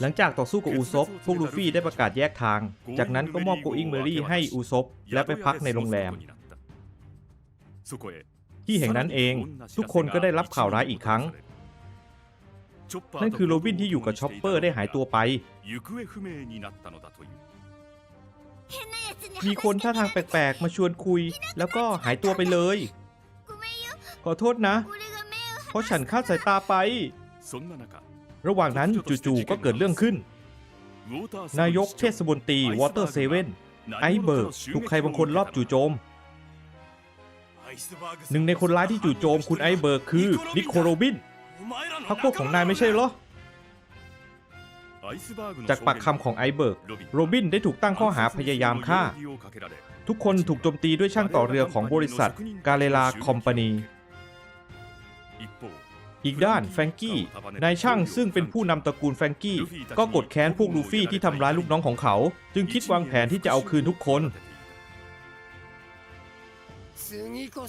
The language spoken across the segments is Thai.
หลังจากต่อสู้กับอูซบพวกลูฟี่ได้ประกาศแยกทาง จากนั้นก็มอบโกอิงเมอรี่ให้อูซบและไปพักในโรงแรม ที่แห่งนั้นเองทุกคนก็ได้รับข่าวร้ายอีกครั้ง นั่นคือโรบินที่อยู่กับชอปเปอร์ได้หายตัวไป มีคนท่าทางแปลกๆ มาชวนคุย แล้วก็หายตัวไปเลย ขอโทษนะ เพราะฉันคาดสายตาไป ระหว่างนั้นจู่ๆก็เกิดเรื่องขึ้น นายกเทศมนตรีวอเตอร์เซเว่นไอเบิร์กถูกใครบางคนรอบจู่โจม หนึ่งในคนร้ายที่จู่โจมคุณไอเบิร์กคือนิโคโรบินพักพวกของนายไม่ใช่เหรอ จากปากคำของไอเบิร์กโรบินได้ถูกตั้งข้อหาพยายามฆ่า ทุกคนถูกโจมตีด้วยช่างต่อเรือของบริษัทกาเลลาคอมพานี อีกด้านแฟรงกี้นายช่างซึ่งเป็นผู้นำตระกูลแฟรงกี้ ก็กดแค้นพวกลูฟี่ที่ทำร้ายลูกน้องของเขา จึงคิดวางแผนที่จะเอาคืนทุกคน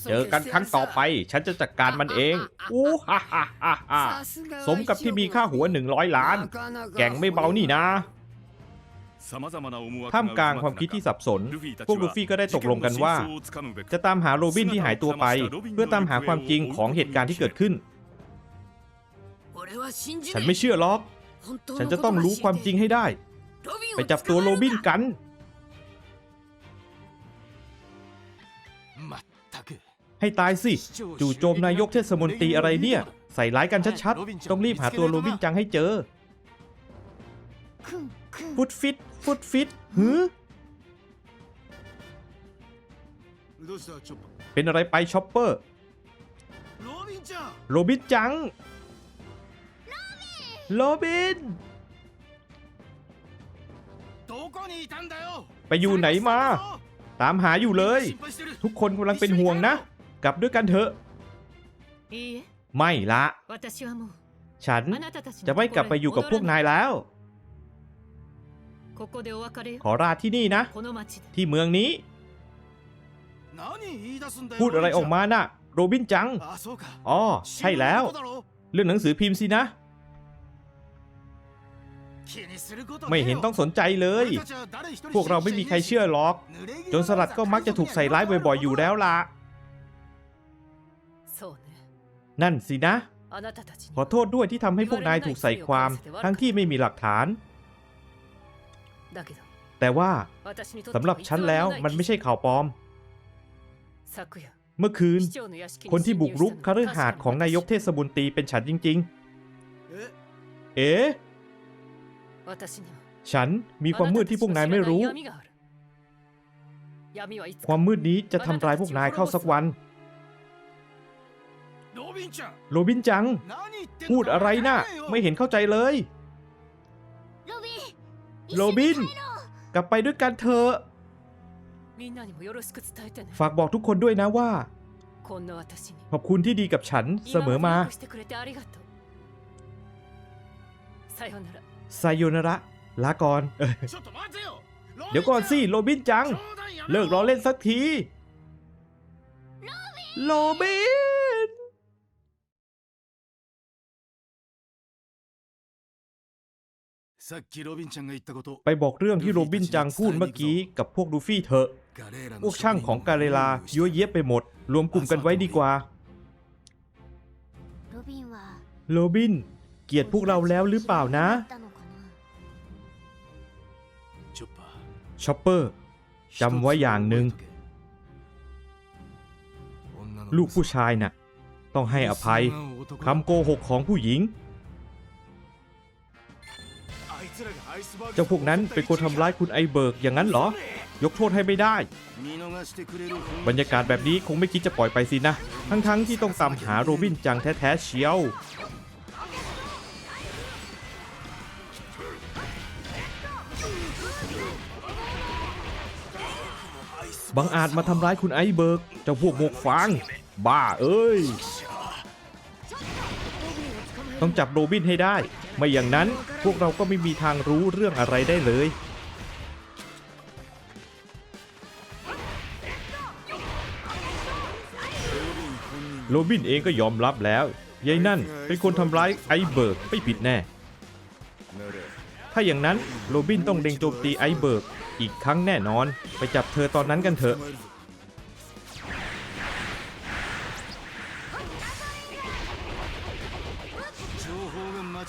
เจอกันครั้งต่อไป ฉันจะจัดการมันเองอู้ฮ่าฮ่าฮ่าฮ่าสมกับที่มีค่าหัว100ล้าน แก่งไม่เบานี่นะท่ามกลางความคิดที่สับสน พวกลูฟี่ก็ได้ตกลงกันว่า จะตามหาโรบินที่หายตัวไป เพื่อตามหาความจริงของเหตุการณ์ที่เกิดขึ้น ฉันไม่เชื่อหรอก ฉันจะต้องรู้ความจริงให้ได้ ไปจับตัวโรบินกัน ให้ตายสิ จู่โจมนายกเทศมนตรีอะไรเนี่ย ใส่ร้ายกันชัดๆ ต้องรีบหาตัวโรบินจังให้เจอ ฟุตฟิต ฟุตฟิตหือเป็นอะไรไปชอปเปอร์ โรบินจัง โรบิน ไปอยู่ไหนมา ตามหาอยู่เลย ทุกคนกำลังเป็นห่วงนะ กลับด้วยกันเถอะ ไม่ละ ฉันจะไม่กลับไปอยู่กับพวกนายแล้ว ขอราที่นี่นะ ที่เมืองนี้ พูดอะไรออกมานะ่ะ โรบินจัง อ๋อ ใช่แล้ว เรื่องหนังสือพิมพ์สินะ ไม่เห็นต้องสนใจเลย พวกเราไม่มีใครเชื่อหรอก จนสลัดก็มักจะถูกใส่ร้ายบ่อยๆอยู่แล้วล่ะ นั่นสินะ ขอโทษด้วยที่ทำให้พวกนายถูกใส่ความ ทั้งที่ไม่มีหลักฐาน แต่ว่าสำหรับฉันแล้วมันไม่ใช่ข่าวปลอม เมื่อคืน คนที่บุกรุกคฤหาสน์ของนายกเทศบุญตีเป็นฉันจริง ๆ เอ๊ะ ฉันมีความมืดที่พวกนายไม่รู้ ความมืดนี้จะทำร้ายพวกนายเข้าสักวัน โรบินจัง พูดอะไรนะ่ะ ไม่เห็นเข้าใจเลย โรบิน กลับไปด้วยกันเถอะฝากบอกทุกคนด้วยนะว่า ขอบคุณที่ดีกับฉันเสมอมา ไซยูนาระลาก่อน เดี๋ยวก่อนสิ โรบินจัง เลิกรอเล่นสักที โรบิน ไปบอกเรื่องที่โรบินจังพูดเมื่อกี้กับพวกดูฟี่เถอะ พวกช่างของกาเรลายั่วเย็บไปหมด รวมกลุ่มกันไว้ดีกว่า โรบิน เกลียดพวกเราแล้วหรือเปล่านะ ชอปเปอร์จำไว้อย่างหนึ่งลูกผู้ชายน่ะ ต้องให้อภัยคำโกหกของผู้หญิง เจ้าพวกนั้นเป็นคนทำร้ายคุณไอเบิร์กอย่างนั้นเหรอ ยกโทษให้ไม่ได้ บรรยากาศแบบนี้คงไม่คิดจะปล่อยไปสินะ ทั้งๆที่ต้องตามหาโรบินจังแท้ๆเชียว บังอาจมาทำร้ายคุณไอเบิร์กเจ้าพวกหมวกฟาง บ้าเอ้ย ต้องจับโรบินให้ได้ ไม่อย่างนั้นพวกเราก็ไม่มีทางรู้เรื่องอะไรได้เลยโรบินเองก็ยอมรับแล้วยายนั่นเป็นคนทำร้ายไอเบิร์กไม่ผิดแน่ ถ้าอย่างนั้นโรบินต้องเล็งโจมตีไอเบิร์ก อีกครั้งแน่นอน ไปจับเธอตอนนั้นกันเถอะ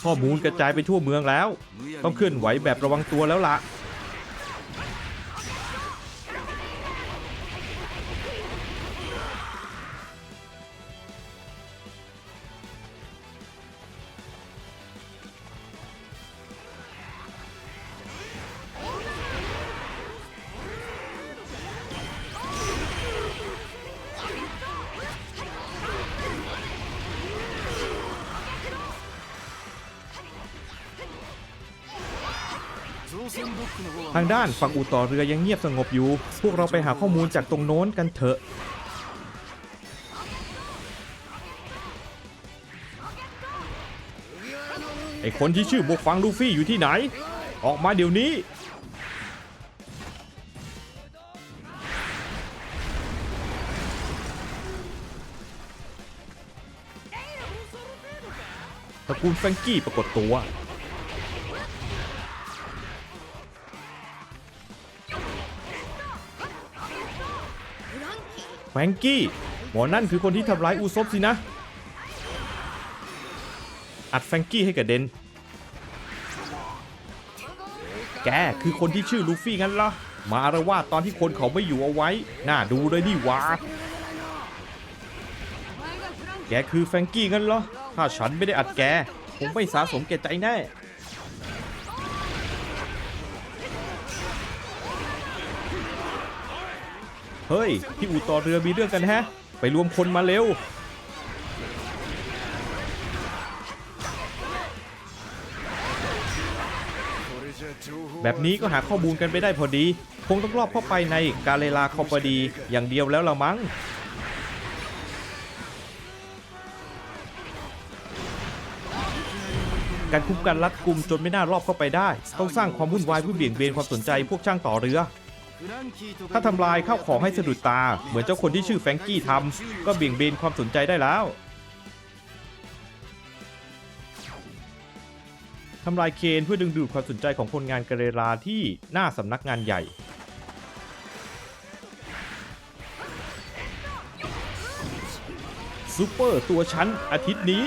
ข้อมูลกระจายไปทั่วเมืองแล้ว ต้องเคลื่อนไหวแบบระวังตัวแล้วล่ะ ทางด้านฝั่งอู่ต่อเรือยังเงียบสงบอยู่ พวกเราไปหาข้อมูลจากตรงโน้นกันเถอะไอคนที่ชื่อหมวกฟังลูฟี่อยู่ที่ไหน ออกมาเดี๋ยวนี้ ตระกูลแฟงกี้ปรากฏตัว แฟงกี้หมอนั่นคือคนที่ทำร้ายอูซบสินะ อัดแฟงกี้ให้กับเดน แกคือคนที่ชื่อลูฟี่งั้นเหรอ มาอาระวาตอนที่คนเขาไม่อยู่เอาไว้ น่าดูเลยนี่วาแกคือแฟงกี้งั้นเหรอ ถ้าฉันไม่ได้อัดแกคงไม่สะสมแก่ใจแน่ เฮ้ย ที่อู่ต่อเรือมีเรื่องกันแฮะ ไปรวมคนมาเร็ว แบบนี้ก็หาข้อมูลกันไปได้พอดี คงต้องรอบเข้าไปในกาเลลาคอมพาดีอย่างเดียวแล้วละมั้งการคุ้มกันรัดกุมจนไม่น่ารอบเข้าไปได้ ต้องสร้างความวุ่นวายเพื่อเบี่ยงเบนความสนใจพวกช่างต่อเรือ ถ้าทำลายข้าวของให้สะดุดตา เหมือนเจ้าคนที่ชื่อแฟรงกี้ทำก็เบี่ยงเบนความสนใจได้แล้วทำลายเคนเพื่อดึงดูดความสนใจของคนงานกะเรลาที่หน้าสำนักงานใหญ่ ซูเปอร์ตัวชั้นอาทิตย์นี้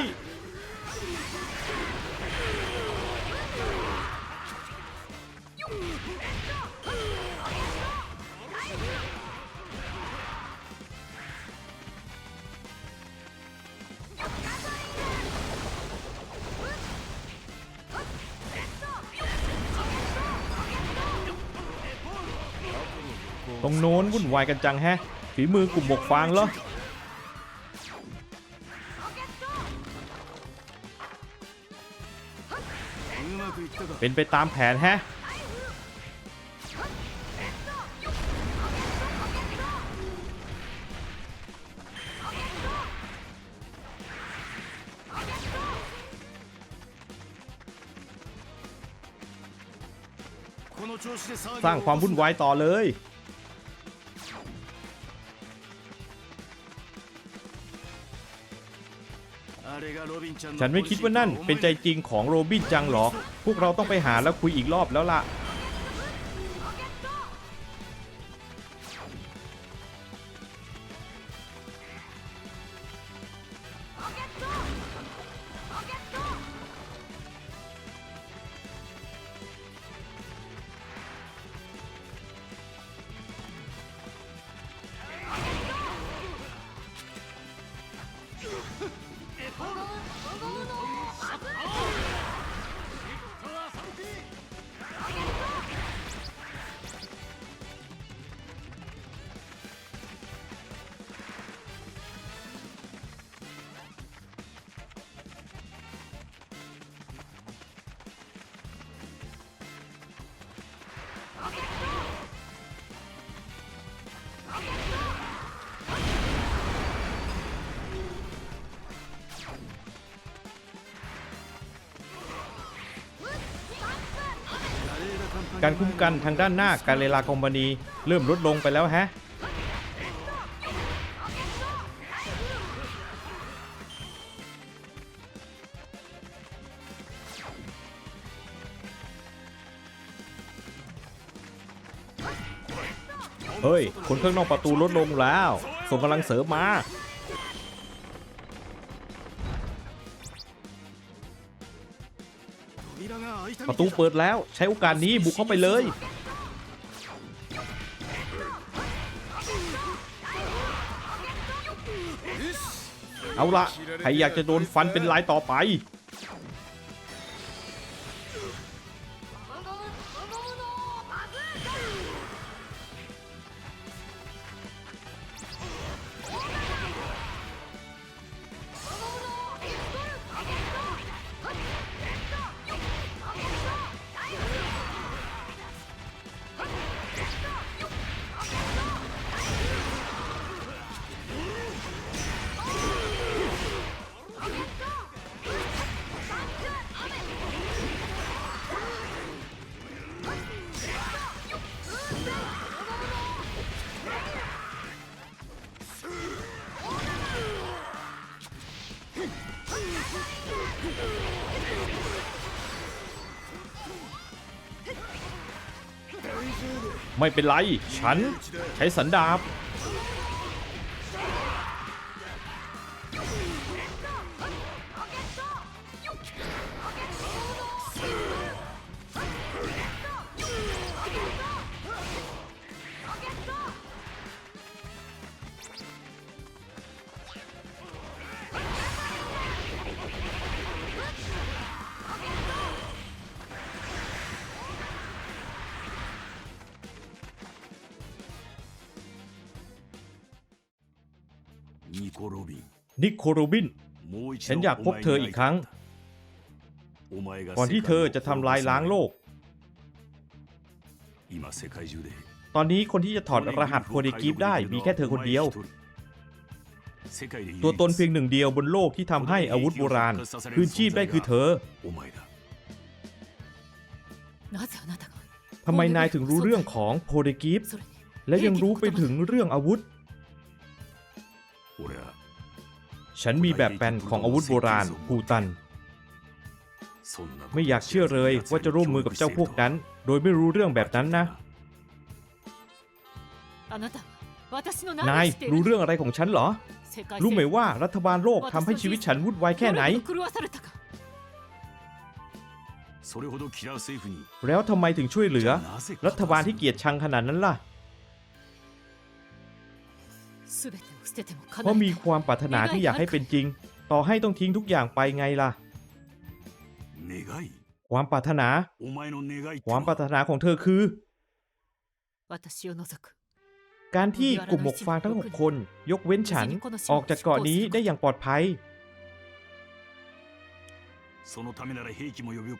รงโน้นวุ่นวายกันจังแฮะฝีมือกลุ่มหมกฟางเหรอเป็นไปตามแผนแฮะสร้างความวุ่นวายต่อเลย ฉันไม่คิดว่านั่นเป็นใจจริงของโรบินจังหรอก พวกเราต้องไปหาแล้วคุยอีกรอบแล้วล่ะ การคุ้มกันทางด้านหน้าการเลลาคอมบานีเริ่มลดลงไปแล้วฮะเฮ้ย คนเครื่องนอกประตูลดลงแล้ว ส่งกำลังเสริมมา ประตูเปิดแล้วใช้โอกาสนี้บุกเข้าไปเลย เอาละใครอยากจะโดนฟันเป็นลายต่อไป ไม่เป็นไร ฉันใช้สันดาบ นินิโคโรบิน ฉันอยากพบเธออีกครั้ง ก่อนที่เธอจะทำลายล้างโลก ตอนนี้คนที่จะถอดรหัสโคดิกิฟได้มีแค่เธอคนเดียว ตัวตนเพียงหนึ่งเดียวบนโลกที่ทำให้อาวุธโบราณ คืนชีพได้คือเธอ ทำไมนายถึงรู้เรื่องของโพเดกิฟและยังรู้ไปถึงเรื่องอาวุธ ฉันมีแบบแปลนของอาวุธโบราณภูตัน ไม่อยากเชื่อเลยว่าจะร่วมมือกับเจ้าพวกนั้น โดยไม่รู้เรื่องแบบนั้นนะ นายรู้เรื่องอะไรของฉันเหรอ รู้ไหมว่ารัฐบาลโลกทำให้ชีวิตฉันวุ่นวายแค่ไหน แล้วทำไมถึงช่วยเหลือ รัฐบาลที่เกียดชังขนาดนั้นล่ะ เพราะมีความปรารถนาที่อยากให้เป็นจริง ต่อให้ต้องทิ้งทุกอย่างไปไงล่ะ ความปรารถนา ความปรารถนาของเธอคือ การที่กลุ่มหมกฟางทั้งหกคน ยกเว้นฉันออกจากเกาะนี้ได้อย่างปลอดภัย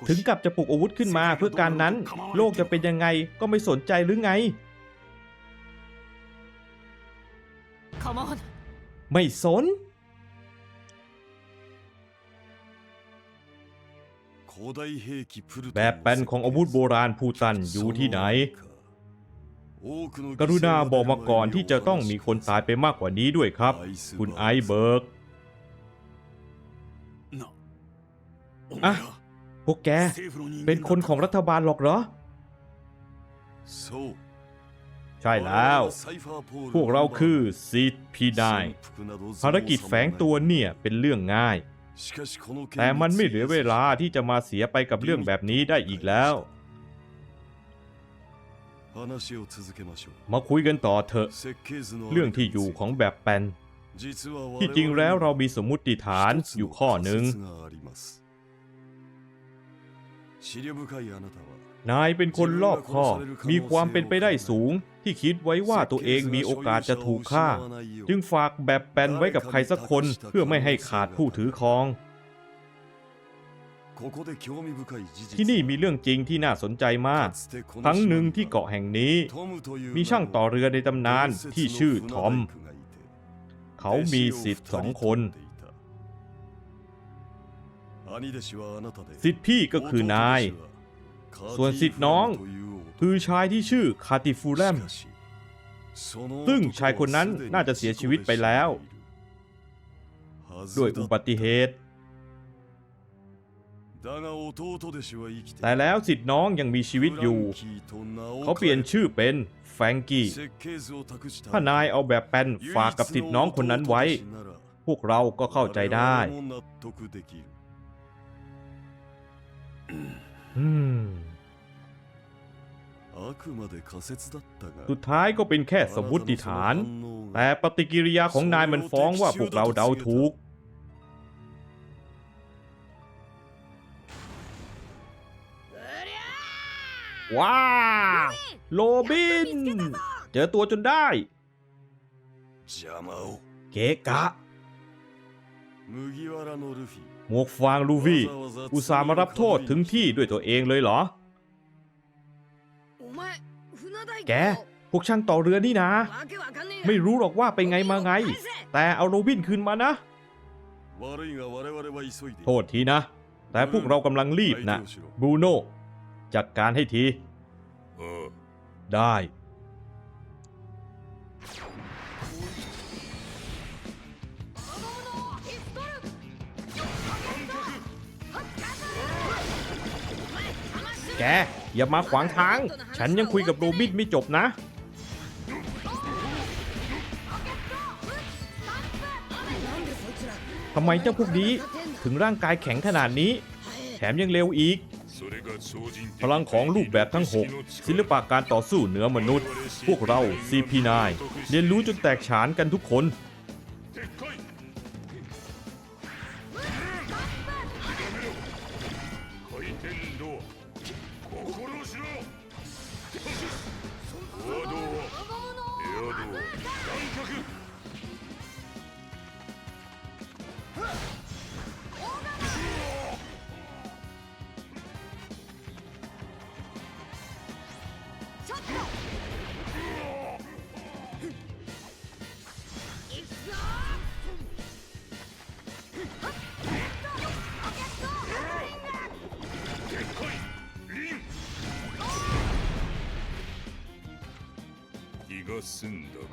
ถึงกับจะปลุกอาวุธขึ้นมาเพื่อการนั้น โลกจะเป็นยังไงก็ไม่สนใจหรือไง ไม่สน แบบแปนของอาวุธโบราณพูตันอยู่ที่ไหน กรุณาบอกมาก่อนที่จะต้องมีคนตายไปมากกว่านี้ด้วยครับ คุณไอเบิร์กอะพวกแก เป็นคนของรัฐบาลหรอกเหรอ ใช่แล้ว พวกเราคือซีดพีไดภารกิจแฝงตัวเนี่ยเป็นเรื่องง่าย แต่มันไม่เหลือเวลาที่จะมาเสียไปกับเรื่องแบบนี้ได้อีกแล้ว มาคุยกันต่อเถอะ เรื่องที่อยู่ของแบบแปลนที่จริงแล้วเรามีสมมุติฐานอยู่ข้อหนึ่งนายเป็นคนรอบคอบมีความเป็นไปได้สูง ที่คิดไว้ว่าตัวเองมีโอกาสจะถูกฆ่า จึงฝากแบบแปลนไว้กับใครสักคนเพื่อไม่ให้ขาดผู้ถือครอง ที่นี่มีเรื่องจริงที่น่าสนใจมากครั้งหนึ่งที่เกาะแห่งนี้ มีช่างต่อเรือในตำนานที่ชื่อทอม เขามีสิทธิ์สองคนสิทธิ์พี่ก็คือนาย ส่วนสิทธิ์น้อง คือชายที่ชื่อคาติฟูแลม ซึ่งชายคนนั้นน่าจะเสียชีวิตไปแล้ว ด้วยอุบัติเหตุ แต่แล้วสิทธิ์น้องยังมีชีวิตอยู่ เขาเปลี่ยนชื่อเป็นแฟงกี้ถ้านายเอาแบบแปนฝากกับสิทธิ์น้องคนนั้นไว้ พวกเราก็เข้าใจได้อืม สุดท้ายก็เป็นแค่สมมติฐาน แต่ปฏิกิริยาของนายมันฟ้องว่าพวกเราเดาถูก ว้า โลบิน เจอตัวจนได้เกกะหมวกฟางลูฟี่ อุตส่าห์มารับโทษถึงที่ด้วยตัวเองเลยเหรอ แก พวกช่างต่อเรือนี่นะ ไม่รู้หรอกว่าไปไงมาไง แต่เอาโรบินคืนมานะ โทษทีนะ แต่พวกเรากำลังรีบนะบูโน่จัดการให้ทีได้ แก อย่ามาขวางทาง ฉันยังคุยกับโรบินไม่จบนะ ทำไมเจ้าพวกนี้ถึงร่างกายแข็งขนาดนี้ แถมยังเร็วอีก พลังของรูปแบบทั้ง 6 ศิลปะการต่อสู้เหนือมนุษย์ พวกเรา CP9 เรียนรู้จนแตกฉานกันทุกคน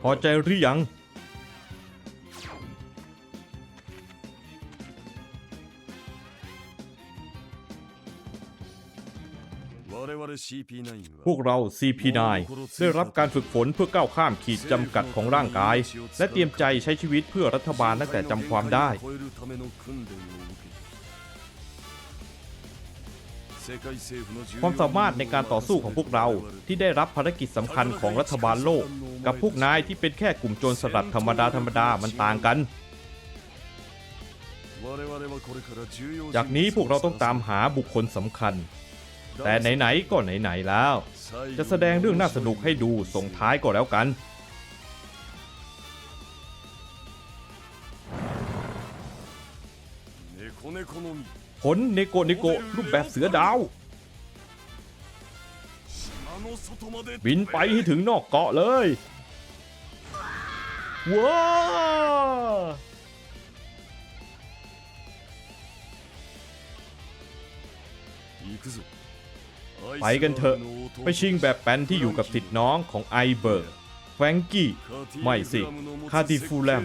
พอใจหรือยัง我々 CP9 พวกเรา CP9 ได้รับการฝึกฝนเพื่อก้าวข้ามขีดจำกัดของร่างกาย และเตรียมใจใช้ชีวิตเพื่อรัฐบาลตั้งแต่จำความได้ ความสามารถในการต่อสู้ของพวกเราที่ได้รับภารกิจสำคัญของรัฐบาลโลก กับพวกนายที่เป็นแค่กลุ่มโจรสลัดธรรมดาธรรมดามันต่างกัน จากนี้พวกเราต้องตามหาบุคคลสำคัญ แต่ไหนๆก็ไหนๆแล้ว จะแสดงเรื่องน่าสนุกให้ดูส่งท้ายก็แล้วกัน ผลเนโกเนโกรูปแบบเสือดาว บินไปให้ถึงนอกเกาะเลยว้าไปกันเถอะ ไปชิงแบบแปนที่อยู่กับสิทธิ์น้องของไอเบิร์กแฟรงกี้ ไม่สิ คาติฟูแลม